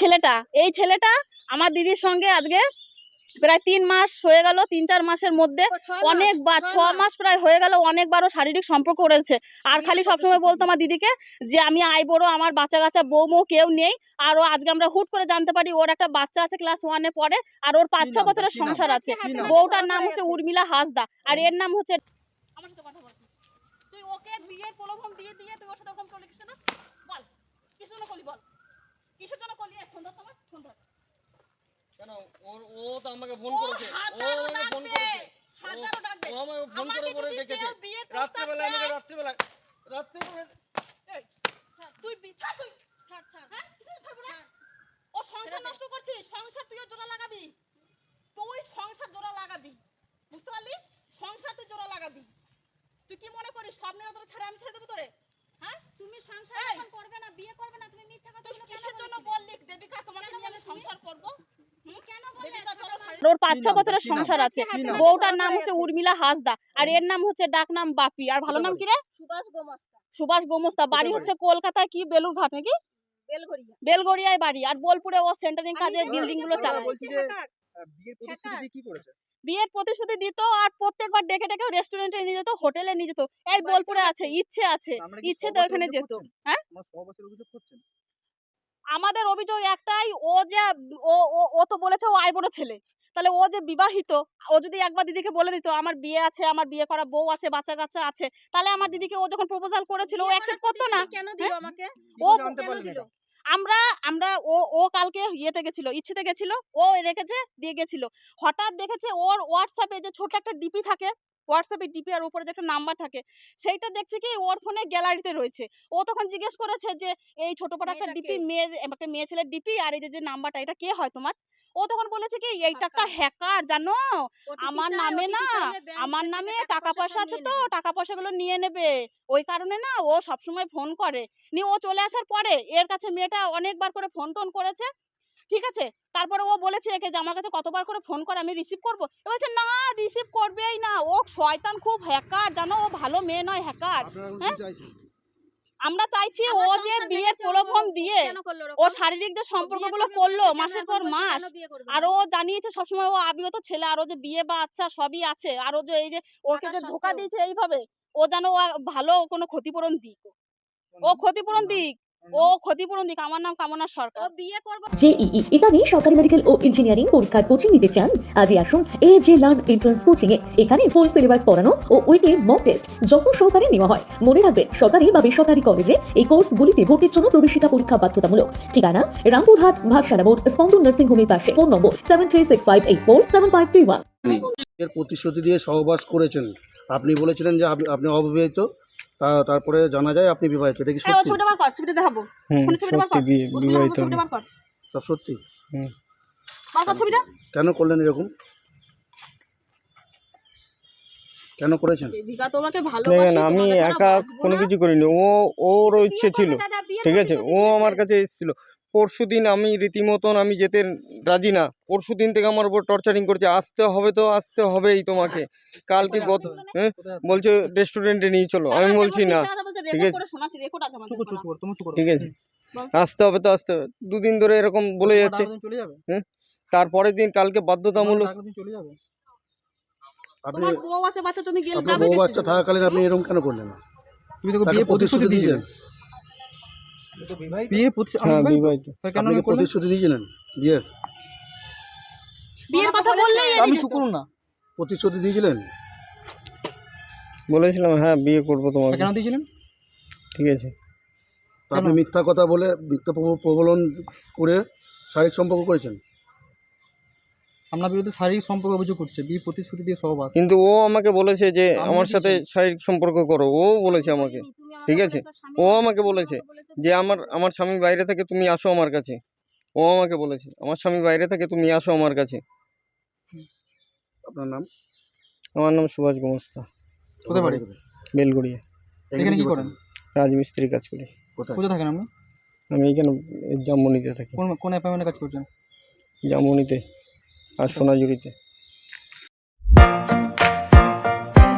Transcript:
ছেলেটা এই ছেলেটা আমার দিদির সঙ্গে আজকে প্রায় তিন মাস হয়ে গেল তিন চার মাসের মধ্যে অনেকবার ছ মাস প্রায় হয়ে গেল অনেকবারও শারীরিক সম্পর্ক করেছে আর খালি সবসময় বলতো আমার দিদিকে যে আমি আই বড় আমার বাচ্চা কাচ্চা বউ মৌ কেউ নেই। আর ও আজকে আমরা হুট করে জানতে পারি ওর একটা বাচ্চা আছে ক্লাস ওয়ানে পড়ে আর ওর পাঁচ ছ বছরের সংসার আছে। বউটার নাম হচ্ছে উর্মিলা হাসদা। আর এর নাম হচ্ছে আমার সাথে কথা বল। তুই ওকে বিয়ের প্রলোভন দিয়ে দিয়ে তুই ওর সাথে ফোন করলি কিসের জন্য? বল কিসের জন্য করলি বল কিসের জন্য করলি এই ফোন ধর তোমার ফোন ধর কেন? ওর ও তো আমাকে ফোন করেছে। ও আমাকে ফোন করেছে। হাজারো ডাকবে। ও আমাকে ফোন করে আমাকে ডেকেছে কেউ বিয়ের প্রস্তাব রাত্রিবেলা আমাকে রাত্রিবেলা রাত্রিবেলা তুই বি- তুই। ছাড়, ছাড়। হ্যাঁ? না? ও সংসার নষ্ট করছিস সংসার তুইও জোড়া লাগাবি। তুই সংসার জোড়া লাগাবি। বুঝতে পারলি? সংসার তুই জোড়া লাগাবি। তুই কি মনে করিস? সব মেয়েরা তোর ছেড়ে আমি ছেড়ে দেবো তোরে? হ্যাঁ? তুমি সংসার এখন করবে না বিয়ে করবে না তুমি মিথ্যা কথা কিসের জন্য বললি দেবিকা কেন নিয়ে আমি সংসার করব? ওর পাঁচ ছ বছরের সংসার আছে। বউটার নাম হচ্ছে উর্মিলা হাসদা। আর এর নাম হচ্ছে ডাক নাম বাপি। আর ভালো নাম কি রে? সুভাষ গোমস্তা। সুভাষ গোমস্তা। বাড়ি? হচ্ছে কলকাতায় কি? বেলুরঘাট নাকি? বেলগড়িয়া বেলগড়িয়ায় বাড়ি। আর বোলপুরে ও সেন্টারিং কাজে বিল্ডিংগুলো চালায়। বলছি বিয়ের প্রতিশ্রুতি কি করেছে? বিয়ের প্রতিশ্রুতি দিত আর প্রত্যেকবার ডেকে ডেকে রেস্টুরেন্টে নিয়ে যেত হোটেলে নিয়ে যেত। এই বোলপুরে আছে ইচ্ছে আছে ইচ্ছে তো ওখানে যেত। হ্যাঁ? আমাদের অভিযোগ একটাই ও যে ও ও তো বলেছে ও আইবড় ছেলে। তাহলে ও যে বিবাহিত ও যদি একবার দিদিকে বলে দিত আমার বিয়ে আছে আমার বিয়ে করা বউ আছে বাচ্চা কাচ্চা আছে তাহলে আমার দিদিকে ও যখন প্রপোজাল করেছিল ও অ্যাকসেপ্ট করতো না। কেন দিল আমাকে? ও কেন দিল? আমরা আমরা, ও ও কালকে ইয়েতে গেছিল, ইচ্ছেতে গেছিল, ও রেখেছে, দিয়ে গেছিল। হঠাৎ দেখেছে ওর হোয়াটসঅ্যাপে যে ছোট একটা ডিপি থাকে হোয়াটসঅ্যাপে ডিপি আর উপরে যে একটা নাম্বার থাকে সেইটা দেখছে কি ওর ফোনে গ্যালারিতে রয়েছে। ও তখন জিজ্ঞেস করেছে যে এই ছোট বড় একটা ডিপি? মেয়ে একটা মেয়ে ছেলের ডিপি আর এই যে যে নাম্বারটা এটা কে হয় তোমার? ও তখন বলেছে কি এইটা একটা হ্যাকার জানো? আমার নামে না আমার নামে টাকা পয়সা আছে তো। টাকা পয়সাগুলো নিয়ে নেবে। ওই কারণে না ও সবসময় ফোন করে। নিয়ে ও চলে আসার পরে এর কাছে মেয়েটা অনেকবার করে ফোন টোন করেছে। ঠিক আছে? তারপরে ও বলেছে একে যে আমার কাছে কতবার করে ফোন করে আমি রিসিভ করব। এ বলছে না রিসিভ করবেই না। ও শয়তান খুব হ্যাকার জানো? ও ভালো মেয়ে নয় হ্যাকার হ্যাঁ? আমরা চাইছি ও যে বিয়ের প্রলোভন দিয়ে ও শারীরিক যে সম্পর্কগুলো করল মাসের পর মাস আর ও জানিয়েছে সবসময় ও আবিগত ছেলে আর ও যে বিয়ে বা আচ্ছা সবই আছে আর ও যে এই যে ওকে যে ধোকা দিয়েছে এইভাবে ও যেন ও ভালো কোনো ক্ষতিপূরণ দিক। ও ক্ষতিপূরণ দিক। ও ক্ষতিপূরণ দিক আমার নাম কামনা সরকার। বিয়ে করবে। জেইই ইত্যাদি সরকারি মেডিকেল ও ইঞ্জিনিয়ারিং পরীক্ষার কোচিং নিতে চান? আজই আসুন A J learn entrance coaching এ এখানে ফুল সিলেবাস পড়ানো ও উইকলি মক টেস্ট যত্ন সহকারে নেওয়া হয়। মনে রাখবেন সরকারি বা বেসরকারি কলেজে এই কোর্সগুলিতে ভর্তির জন্য প্রবেশিকা পরীক্ষা বাধ্যতামূলক। ঠিকানা রামপুরহাট ভাটসালা মোড় স্পন্দন নার্সিং হোমের পাশে। Phone number seven three six five eight four seven five three ওয়ানের প্রতিশ্রুতি দিয়ে সহবাস করেছেন। আপনি বলেছিলেন যে আপনি আপনি অবিবাহিত। তা- তারপরে জানা যায় আপনি বিবাহিত এটা কি হ্যাঁ সত্যি? ছবিটা বার কর ছবিটা দেখাবো ফোনে ছবিটা বার কর আমার ছবিটা বার কর সব সত্যি? বার কর ছবিটা? কেন করলেন এরকম? কেন করেছেন? দেবিকা তোমাকে দেখেন ভালোবাসি আমি তোমাকে ছাড়া একা বাঁচবো কোনো না। কিছু করিনি। ও ওর ইচ্ছে ছিল। ঠিক আছে ও আমার কাছে এসেছিল। পরশু দিন আমি রীতিমতন আমি যেতে রাজি না। পরশু দিন থেকে আমার উপর টর্চারিং করছে। আসতে হবে তো আসতে হবেই তোমাকে। কালকে গত হ্যাঁ? কোথায় আছে? বলছে রেস্টুরেন্টে নিয়ে চলো। আমি বলছি না। ঠিক আছে। ঠিক আছে। আসতে হবে তো আসতে হবে। দুদিন ধরে এরকম বলে যাচ্ছে। যাবে। তারপরের দিন কালকে বাধ্যতামূলক আপনি বউ বাচ্চা? থাকাকালীন আপনি এরকম কেন করলেন? না তুমি দেখো বিয়ে প্রতিশ্রুতি দিয়েছিলেন দিয়েছিলেন বিয়ে প্রতিশ্রুতি হ্যাঁ প্রতিশ্রুতি দিয়েছিলেন? বিয়ের বিয়ের কথা বললেই আমি চুপ করুন না। প্রতিশ্রুতি দিয়েছিলেন? বলেছিলাম হ্যাঁ বিয়ে করব তোমাকে। কেন দিয়েছিলেন? ঠিক আছে। আপনি মিথ্যা কথা বলে মিথ্যা প্রব- প্রবলন করে শারীরিক সম্পর্ক করেছেন? আপনার বিরুদ্ধে শারীরিক সম্পর্ক অভিযোগ করছে বিয়ে প্রতিশ্রুতি দিয়ে সহবাস কিন্তু ও আমাকে বলেছে যে আমার সাথে শারীরিক সম্পর্ক করো ও বলেছে আমাকে। ঠিক আছে? ও আমাকে বলেছে যে আমার আমার স্বামী বাইরে থেকে তুমি আসো আমার কাছে। ও আমাকে বলেছে আমার স্বামী বাইরে থেকে তুমি আসো আমার কাছে। আপনার নাম? আমার নাম সুভাষ গোমস্তা। কোথায় বাড়ি? বেলগড়িয়া। এখানে কি করেন? রাজমিস্ত্রি কাজ করি। কোথায়? কোথায় থাকেন আপনি? আমি এখানে জামমনিতে থাকি। কোন কোন অ্যাপার্টমেন্টে কাজ করছেন? জামমনিতে। আর সোনাঝুরিতে।